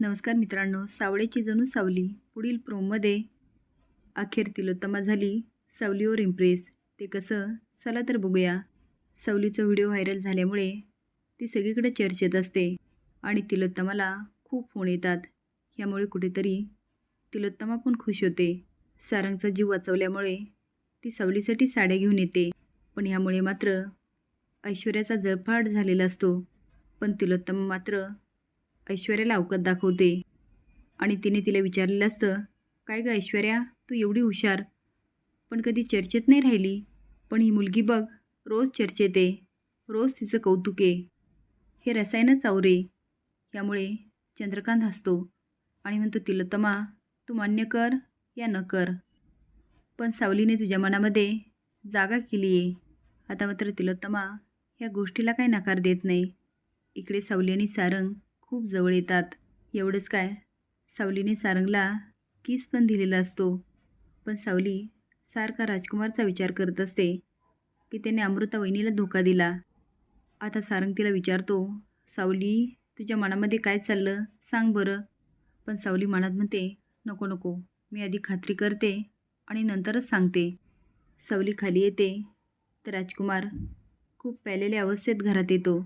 नमस्कार मित्रांनो सावळेची जणू सावली. पुढील प्रोममध्ये अखेर तिलोत्तमा झाली. सावलीवर इम्प्रेस ते कसं? चला तर बघूया. सावलीचा व्हिडिओ व्हायरल झाल्यामुळे ती सगळीकडे चर्चेत असते आणि तिलोत्तमाला खूप फोन येतात. यामुळे कुठेतरी तिलोत्तमा पण खुश होते. सारंगचा जीव वाचवल्यामुळे ती सावलीसाठी साड्या घेऊन येते. पण ह्यामुळे मात्र ऐश्वर्याचा जळफाट झालेला असतो. पण तिलोत्तमा मात्र ऐश्वर्याला अवकात दाखवते. आणि तिने तिला विचारलेलं असतं काय गं ऐश्वर्या तू एवढी हुशार. पण कधी चर्चेत नाही राहिली? पण ही मुलगी बघ रोज चर्चेत आहे. रोज तिचं कौतुक आहे. हे रसायनच आवरे. यामुळे चंद्रकांत हसतो आणि म्हणतो तिलोत्तमा तू मान्य कर या न कर. पण सावलीने तुझ्या मनामध्ये जागा केली आहे. आता मात्र तिलोत्तमा ह्या गोष्टीला काही नकार देत नाही. इकडे सावली आणि सारंग खूप जवळ येतात. एवढंच काय? सावलीने सारंगला किस पण दिलेला असतो. पण सावली सारखा राजकुमारचा विचार करत असते की त्याने अमृता वहिनीला धोका दिला. आता सारंग तिला विचारतो सावली तुझ्या मनामध्ये काय चाललं? सांग बरं. पण सावली मनात म्हणते नको नको. मी आधी खात्री करते आणि नंतरच सांगते. सावली खाली येते. तर राजकुमार खूप प्यालेल्या अवस्थेत घरात येतो.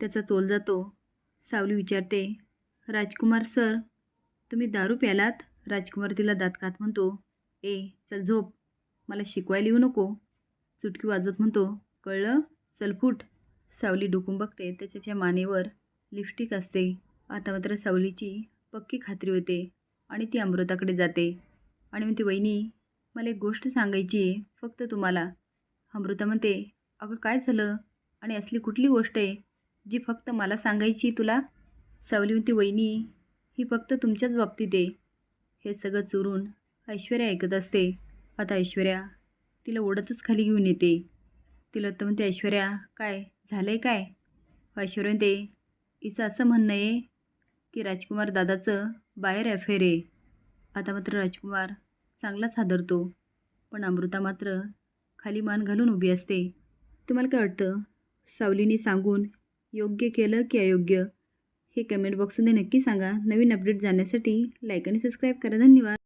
त्याचा तोल जातो. सावली विचारते राजकुमार सर तुम्ही दारू प्यालात? राजकुमार तिला दात खात म्हणतो. ए चल झोप मला शिकवायला येऊ नको. सुटकी वाजत म्हणतो कळलं? चल फूट. सावली डुकून बघते त्याच्याच्या मानेवर लिपस्टिक असते. आता मात्र सावलीची पक्की खात्री होते आणि ती अमृताकडे जाते. आणि म्हणते वहिनी मला एक गोष्ट सांगायची आहे फक्त तुम्हाला. अमृता म्हणते अगं काय झालं? आणि असली कुठली गोष्ट आहे? जी फक्त मला सांगायची तुला सावली म्हणते वहिनी ही फक्त तुमच्याच बाबतीत आहे. हे सगळं चुरून ऐश्वर्या ऐकत असते. आता ऐश्वर्या तिला ओढतच खाली घेऊन येते. तिला तर म्हणते ऐश्वर्या काय? झालं आहे काय? ऐश्वर्या ते हिचं असं म्हणणं आहे की राजकुमार दादाचं बाहेर अफेअर आहे. आता मात्र राजकुमार चांगलाच हादरतो पण अमृता मात्र खाली मान घालून उभी असते. तुम्हाला काय वाटतं? सावलीने सांगून योग्य केलं की अयोग्य? हे कमेंट बॉक्समध्ये नक्की सांगा. नवीन अपडेट जाण्यासाठी लाईक आणि सबस्क्राईब करा. धन्यवाद.